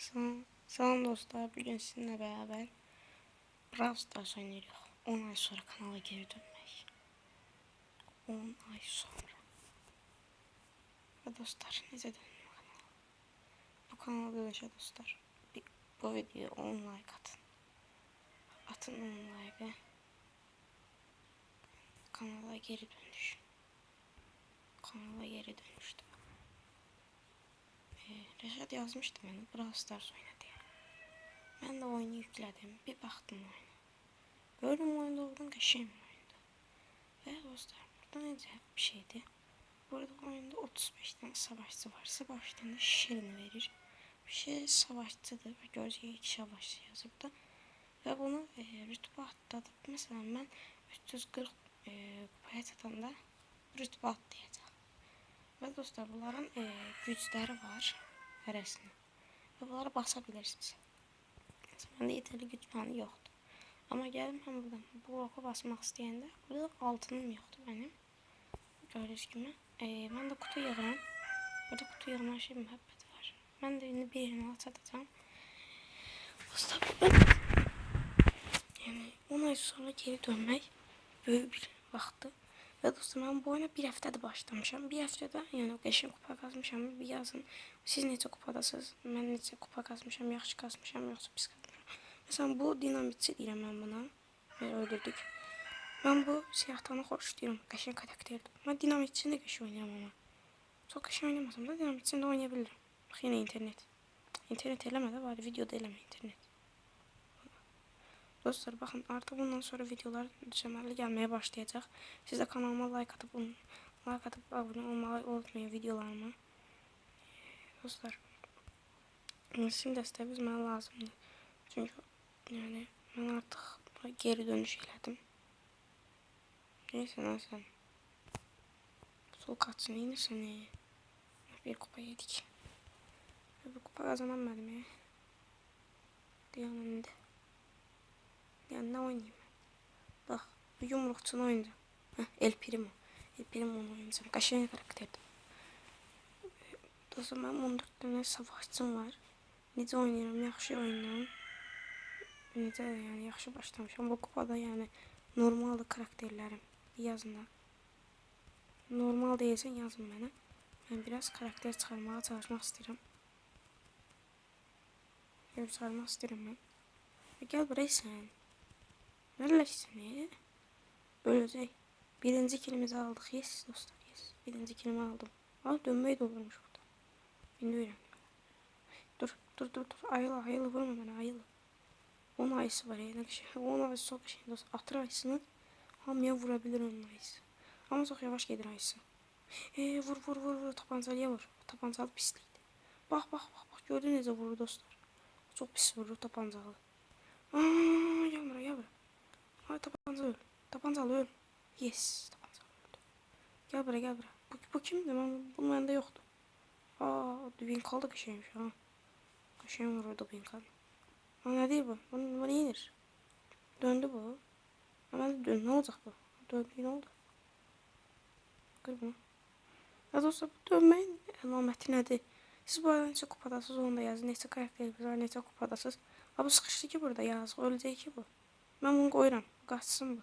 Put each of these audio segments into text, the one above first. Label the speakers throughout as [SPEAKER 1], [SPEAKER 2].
[SPEAKER 1] Selam, selam dostlar. Bugün sizinle beraber Brawl Stars oynuyoruz. 10 ay sonra kanala geri dönmek. 10 ay sonra. Ve dostlar nece dönüyor kanala. Bu kanala dönüşe dostlar. Bir, bu videoya 10 like atın. Atın 10 like'ı. Kanala geri dönüş. Kanala geri dönüştü. Rəşad yazmışdı mənə Brawl Stars oyna deyə. Mən də oyunu yüklədim, bir baxdım oyuna. Gördüm oyun doğrudan qəşəng bir oyundu. Və dostlar, burada necə bir şeydir? Burada oyunda 35 dənə savaşçı var. Savaşçının şirini verir. Bir şey savaşçıdır və görəcək iki savaşçı yazıb da. Və bunu e, rütbə atladıb. Məsələn, mən 340 e, kupaya çatanda rütbə atlayacaq. Və dostlar, bunların e, gücləri var. Hərəsinin. Ve bunlara basabilirsiniz. Mesela bende yeterli güç puanı yoktu. Ama geldim ben buradan bu oku basmak isteyende burada altınım yoktu benim. Gördüğünüz gibi. E, ben de kutu yığıram. Burada kutu yığma şey mühabbeti var. Ben de indi birini atacağım. Dostlar ben yani 10 ay sonra geri dönmek böyük bir vaxtı. Və dostum mən bu oyuna bir həftədir başlamışam. Bir həftədə yəni qəşəng kupa qazmışam. Bir yazın siz neçə kupadasınız? Mən neçə kupa qazmışam? Yaxşı qazmışam, yoxsa pis qazmışam? Məsələn bu dinamitçi deyirəm mən buna. Belə öldürdük. Mən bu siyahtanı xoşlayıram. Qəşəng karakterdir. Mən dinamitçini də qəşəng oynayıram amma. Çox qəşəng oynamasam da dinamitçini də oynaya bilirəm. Bax yenə internet. İnternet eləmə də bari videoda eləmə internet. Dostlar bakın artık bundan sonra videolar düzenli gelmeye başlayacak. Siz de kanalıma like atıp like atıp abone olmayı unutmayın videolarıma. Dostlar sim desteğiniz bana lazımdı. Çünkü yani ben artık geri dönüş elədim. Neyse neyse. Sol kaçsın yine seni. Bir kupa yedik. Bir kupa kazanamadım ya. Dünyanın önünde. Yani ne oynayayım? Bak bu yumrukçunu oynayacağım. Heh, El Primo. El Primo'nu oynayacağım. Kaşığı karakterdi. Dostum ben 14 tane savaşçım var. Necə oynayıram, yaxşı oynayıram. Necə yəni yaxşı başlamışam. Bu kupada yəni normaldır karakterlərim. Yazın da. Normal deyilsən yazın mənə. Ben biraz karakter çıxarmağa çalışmaq istəyirəm. Gel çıxarmaq istəyirəm mən. Gel buraya sen. Neredesin Ölecek. Birinci kilimizi aldık. Yes dostlar yes. Birinci kilimi aldım. Aa dönmeyi de olurmuş burada. Bilmiyorum. Dur dur dur dur. Ayılı ayılı vurma bana ayılı. 10 ayısı var ya. Şey. 10 ayısı çok şey dostlar. Atır ayısını hamıya vurabilir onun ayısı. Ama çok yavaş gelir ayısı. Ee, vur vur vur vur. Tapancalıya vur. Tapancalı pisliydi. Bak bak bak bak. Gördünüz ya vurur dostlar. Çok pis vurur tapancalı. Aa, gel buraya Ay tabanca öl. Tabancalı öl. Yes. Tabancalı öldü. Gel buraya gel buraya. Bu, bu kimdi? Ben, bunun bende yoktu. Aa düğün kaldı kışıymış ha. Kışıyım var orada kaldı. Aa ne değil bu? Bu, bu neydir? Döndü bu. Ama dön ne olacak bu? Döndü ne oldu? Kır bunu. Ya dostlar bu dönmeyin alaməti nədir? Siz bu arada neçə kupadasınız onu da yazın. Neçə karakteriniz var, neçə kupadasınız. Ha bu sıkıştı ki burada yazıq. Öləcək ki bu. Ben bunu koyuram. Kaçsın bu.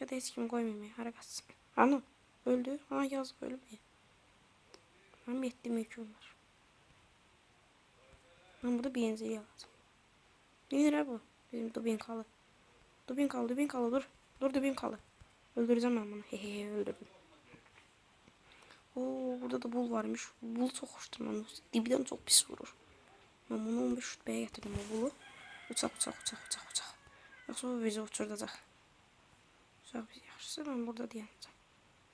[SPEAKER 1] Ya da hiç kim koymayayım ya. Hara kaçsın. Ana. Öldü. Ha yaz bir. Ben bir ettiğim yüküm var. Ben burada benzeri alacağım. Ne lira bu? Bizim dubin kalı. Dubin kalı, dubin kalı dur. Dur dubin kalı. Öldüreceğim ben bunu. Hehehe öldürdüm. Oo burada da bul varmış. Bul çok hoştur ben. Dibiden çok pis vurur. Ben bunu 15 şutbeye getirdim o bulu. Uçak uçak uçak uçak uçak. Yoksa bu bizi uçuracak. Uçak bizi yaxşısı ben burada dayanacağım.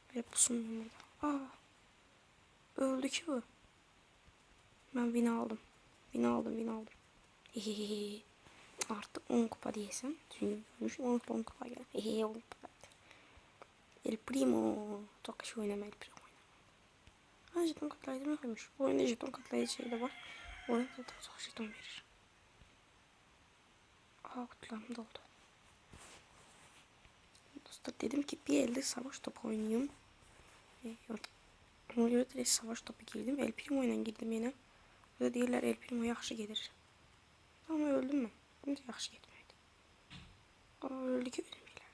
[SPEAKER 1] Böyle pusun ben burada. Aa. Öldü ki bu. Ben bina aldım. Bina aldım bina aldım. Hehehe. Artık 10 kupa diyesem. Çünkü görmüşüm 10, 10 kupa geldi. Hehehe 10 kupa geldi. El Primo. Çok kişi oynama El Primo. Ha jeton katlayıcı mı koymuş? Bu oyunda jeton katlayıcı şey de var. Oyunda da çok jeton verir. Aa kutularım doldu. Dostlar dedim ki bir elde savaş topu oynayayım. Ee, Ona göre direkt savaş topu girdim. El Primo ile girdim yine. Burada deyirlər El Primo yaxşı gedir. Ama öldüm mən. Şimdi yaxşı getməkdir. Aa öldü ki ölməyilər.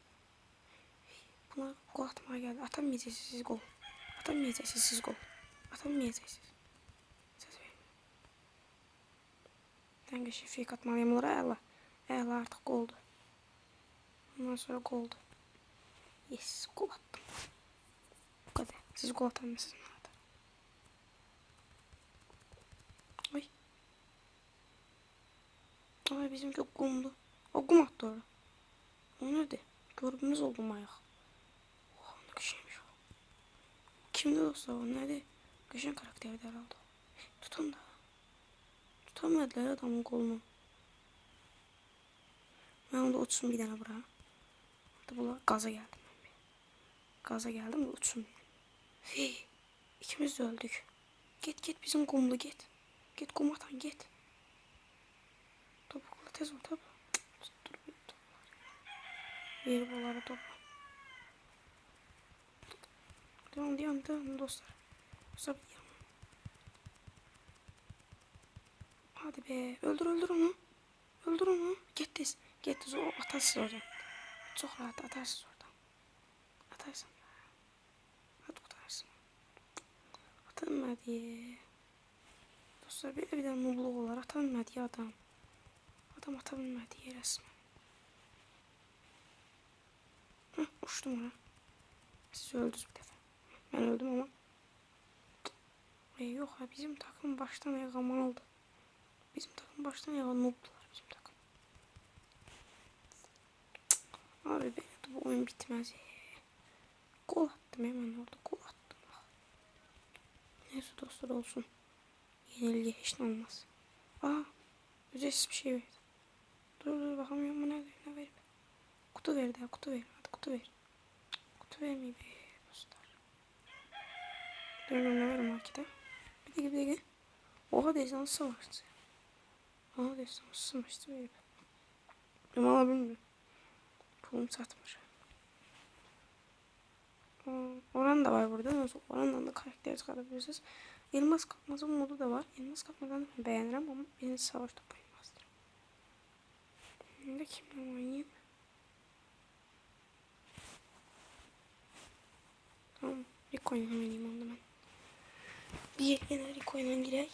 [SPEAKER 1] Buna gol atmağa geldi. Atamayacaqsınız siz gol. Atamayacaqsınız siz gol. Söz verin. Dəngə şefik atmalıyım bunlara əla. Əla artıq goldu. Ondan sonra goldu. Yes gol attım. Bu kadar. Siz gol da. Ay. Ay bizimki kumdu. O kum attı orada. O nerede? Görünmez oldum ayak. Oha ne güzelmiş o. Kimdi dostlar o nerede? Güzel karakteri de herhalde. Tutun da. Tutamadılar adamın kolunu. Ben onda uçsun bir tane buraya. Bula gaza bir. Gaza geldim uçsun. Hey, ikimiz de öldük. Git git bizim kumlu git. Git kum atan git. Topukla tez ol top. Dur bir toplar. Ver bunları topla. Devam devam devam dostlar. Dostlar. Hadi be öldür öldür onu. Öldür onu. Git tez o atarsız oradan. Çok rahat atarsız oradan. Atarsın. Hadi kurtarsın. Atanmadı. Dostlar de bir de nubluk olar. Atanmadı adam. Adam atabilmədi resmen. Heh, uçtum ona. Siz öldünüz bir defa. Ben öldüm ama. E, yok ha bizim takım baştan ayağa manıldı. Bizim takım baştan ayağa nooblar bizim takım. Abi de bu oyun bitmez. Gol attım hemen orada gol attım. Neyse dostlar olsun. Yenilgi hiç olmaz. Aa ücretsiz bir şey verdi. Dur dur bakamıyorum bu ne ne verip. Kutu verdi kutu ver. Hadi kutu ver. Kutu vermeyi be dostlar. Dur ne verim markete. Bir dakika bir dakika. Oha destansı vardı. Oha destansı vardı verip. Ama alabilir Pulum satmış. Oran da var burada. Orandan da karakter çıkarabilirsiniz. Elmas kapmazı modu da var. Elmas kapmadan da beğenirim ama birinci savaş topu elmastır. Şimdi kimle oynayayım? Tamam. Rico'yla oynayayım onu ben. Bir yine Rico'yla girek.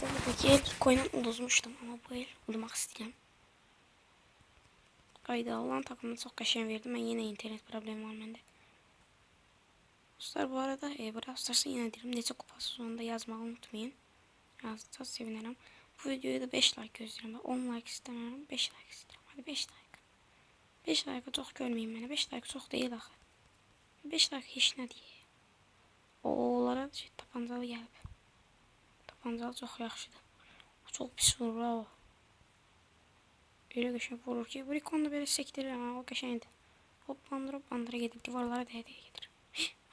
[SPEAKER 1] Tabii ki el Rico'yla uduzmuştum ama bu el udurmak istedim. Qayda olan takımını çok qəşəng verdim. Ben yine internet problemi var məndə. Dostlar bu arada e, Brawl Stars'ın yine diyelim nece kupası sonunda yazmayı unutmayın. Yazarsanız sevinirim. Bu videoya da 5 like gözlüyorum. 10 like istemiyorum. 5 like istiyorum. Hadi 5 like. 5 like'ı çok görmeyin beni. 5 like çok değil axı. 5 like hiç ne değil. Oğullara şey, tapancalı gəlib. Tapancalı çox yaxşıdır. Çox pis vurur. Öyle qəşəng vurur ki, bu da belə sektirir ha, o qəşəngdir. Hoplandır hoplandır gedir, divarlara dəyə dəyə gedir.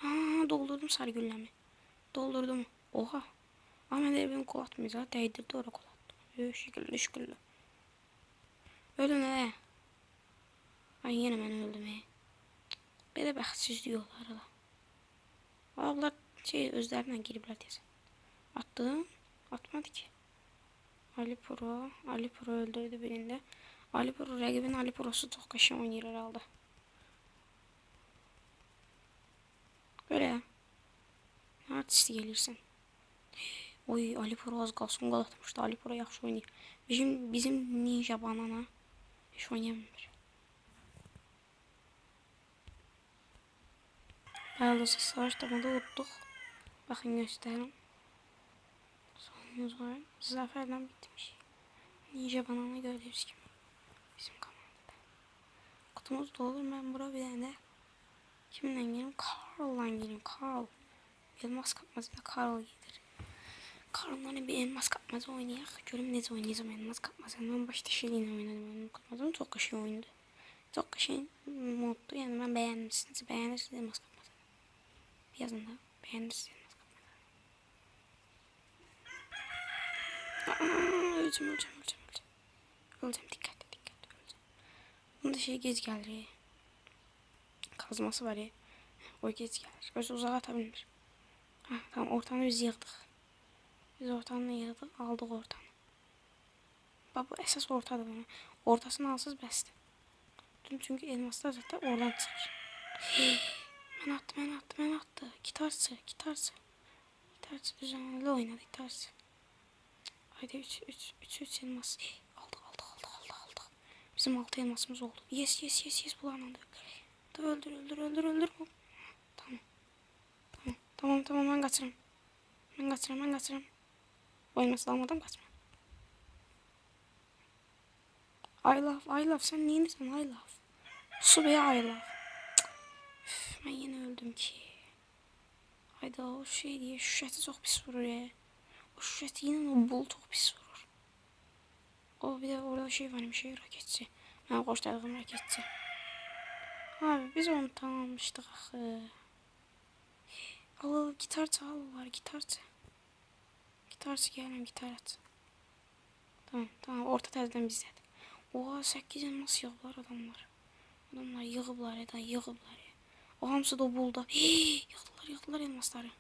[SPEAKER 1] Aa, doldurdum sarı güllemi. Doldurdum. Oha. Ama de benim kol atmayacak. Değdirdi oraya kol attı. Şekilde şükürlü. Öldüm ne? Ay yine ben öldüm he. Belə bəxtsiz diyorlar da. Onlar şey özlərindən giriblər deyəsən. Attım. Atmadı ki. Ali Pro. Ali Pro öldürdü birinde. Ali Pro rəqibin Ali Pro'su çox qəşəng oynayır herhalde. Böyle. Artist gelirsin. Oy Ali Pro az kalsın gol atmıştı. Ali Pro yaxşı oynayır. Bizim bizim Ninja Banana hiç oynayamıyor. Yalnız savaş tamada unuttuk. Bakın gösterin. Sonumuz var. Zaferden bitmiş. Ninja Banana gördüğünüz gibi. Komandada. Kutumuz dolu. Ben bura bir tane Kiminle gelin? Carl'la gelin. Carl. Elmas kapmazıyla Carl gelir. Carl'la bir elmas kapmazı oynayak. Görüm ne oynayacağım elmas kapmazı. Ben başta şeyle oynadım. Elmas kapmazı çok kaşın oyundu. Çok kaşın moddu. Yani ben beğenmişsiniz. Beğenirsiniz elmas kapmazı. Yazın da beğenirsiniz elmas kapmazı. Aa, öleceğim, öleceğim, öleceğim, öleceğim. Öleceğim, dikkat. Bunda şey gez geldi kazması var ya. O geç gelir. Gözü uzağa atabilir. Heh, tamam ortanı biz yığdıq. Biz ortanı yığdıq, aldıq ortanı. Bax bu əsas ortadır bunun. Ortasını alsız bəsdir. Çünkü, elmaslar zaten oradan çıxır. mən attı, mən attı, mən attı. Gitarçı, gitarçı. Gitarçı düzenli oynadı gitarçı. Haydi 3 3 3 3 elmas. Aldık, aldık, aldık, aldık, aldık. Bizim 6 elmasımız oldu. Yes, yes, yes, yes bulandı. Da öldür, öldür, öldür, öldür. Tamam. Tamam, tamam, tamam ben kaçırım. Ben kaçırım, ben kaçırım. O elması almadan kaçma. I love, I love. Sen neyinsin I love? Su be I love. Üf, ben yine öldüm ki. Hayda o şey diye şüşeti çok pis vurur ya. O şüşeti yine o bul çok pis vurur. O bir de orada şey varmış şey raketçi. Ben koştardığım raketçi. Abi biz onu tamamlamıştık axı. Al al gitar çalırlar gitar çal. Gitar çekelim gitar aç. Tamam tamam orta təzədən bizdədir. Oha 8 elmas yığıblar adamlar. Adamlar yığıblar ya da yığıblar ya. O hamısı da bulda. Hii, yığdılar yığdılar elmasları.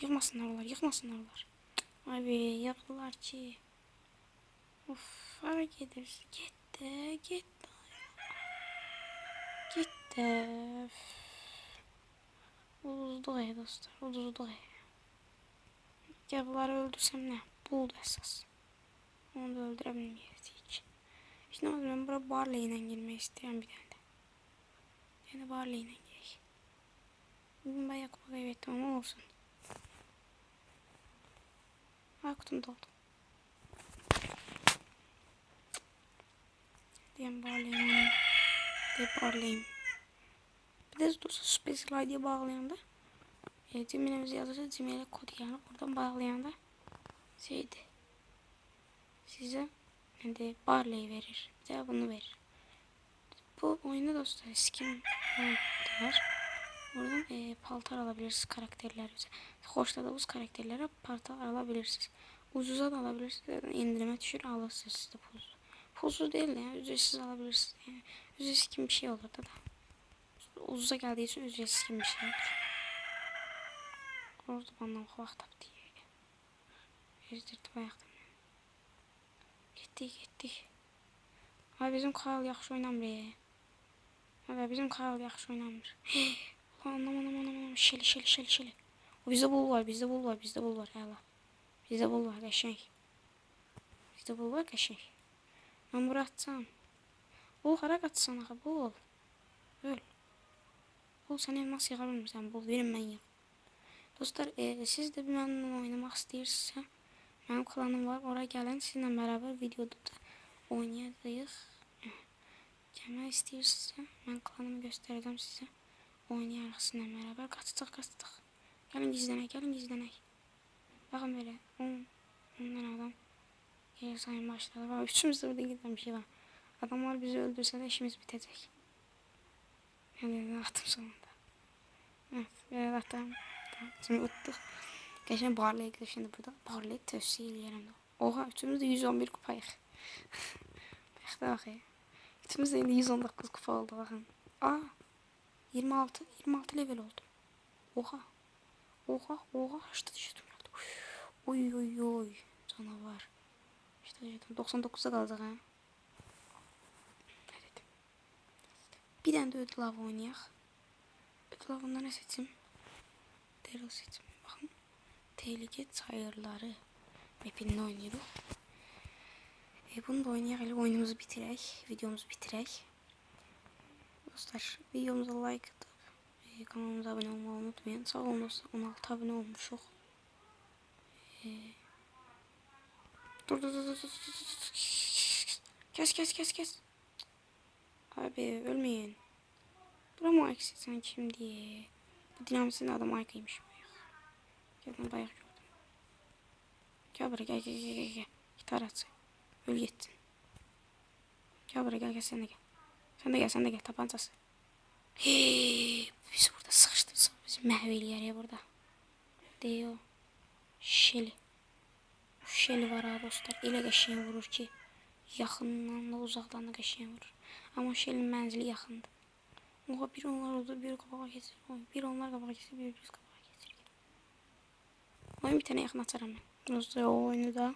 [SPEAKER 1] Yığmasınlar onlar yığmasınlar onlar. Abi yığdılar ki. Of hara gedir. Gitti gitti. Gitti. Uduzduq ey dostlar. Gel bunları öldürsem ne? Buldu esas. Onu da öldürebilmeyiz hiç. İşte ben buraya Barley ile girmek isteyen bir tane de. Yani Barley ile gireyim. Bugün bayağı kupa kaybettim ama olsun. Ha kutum doldu. Diyen Barley'im. De Barley'im. Bir de dostlar Special ID'ye bağlayanda e, Gmail'imizi yazırsa Gmail'e kod gelir. Oradan bağlayanda şeydi. Size de Barley verir. Bir de bunu verir. Bu oyunda dostlar skin var. Oradan e, paltar alabilirsiniz karakterler. Hoşladığınız karakterlere paltar alabilirsiniz. Ucuza da alabilirsiniz. İndirime düşür alırsınız siz de pulsuz. Pulsuz değil de yani ücretsiz alabilirsiniz. Yani ücretsiz gibi bir şey olur da da. Ucuza geldiği için ücretsiz gibi bir şey olur. Orada bana vaxt tapdı. Ezdirdim ayaqdan. Getdik, getdik. Ay bizim Karl yaxşı oynamır. Hə, bizim Karl yaxşı oynamır. şeli şeli şeli şeli. O bizdə bul var, bizdə bul var, bizdə bul var hələ. Bizdə bul var, qəşəng. Bizdə bul var, qəşəng. Mən bura atacağım. Bul hara qaçsan axı, bul. Öl. Bul sən elmas yığa bilmirsən, bul verin mən yığ. Dostlar, e, siz de benimle oynamak istiyorsanız benim klanım var. Oraya gelin sizinle beraber videoda da oynayacağız. Gelmek istiyorsanız ben klanımı göstereceğim size. Oynayarak sizinle beraber kaçtık kaçtık. Gelin gizlenek, gelin gizlenek. Bakın böyle 10 ondan adam geri sayım başladı. Bak üçümüz de burada şey var. Adamlar bizi öldürse de işimiz bitecek. Yani attım sonunda. Evet, böyle attım. Şimdi uttuk. Geçen Barley'e gidiyor şimdi burada. Barley tövsiye da. Oha üçümüz de 111 kupayıq. Baxda bax ya. Üçümüz de indi 119 kupa oldu bakın. Aa. 26 26 level oldu. Oha. Oha oha işte düştüm. Oy oy oy. Canavar. İşte düştüm. 99'a kalacaq ha. Dedim. Bir dənə də ödül av oynayaq. Ödül avından nə seçim? Daryl seçim. Bakın. Tehlike çayırları. Map'inde oynuyoruz. E, bunu da oynayalım. Oyunumuzu bitirek. Videomuzu bitirek. Dostlar videomuza like atıp e, kanalımıza abone olmayı unutmayın. Sağ olun dostlar. 16 abone olmuşuz. E, dur dur dur dur dur. Kes kes kes kes. Abi ölmeyin. Bura mı eksik sen kim diye. Bu dinamisin adı Mike'ymış. Gel bayağı gördüm. Gel buraya gel gel gel gel. Gitar at. Öl gittin. Gel buraya gel gel sen de gel. Sen de gel sen de gel tabancası. Hii, bizi burada sıkıştırsa bizi məhv ya burada. Diyor. Şeli. Şeli var ha dostlar. Elə qəşəng vurur ki. Yaxından da uzaqdan da qəşəng vurur. Amma Şelin mənzili yaxındır. Oha bir onlar oldu bir kabağa kesir. Oy, Bir onlar kabağa kesir bir biz kabağa kesir. Oyun bir tane yakın atarım ben. Dostlar o oyunu da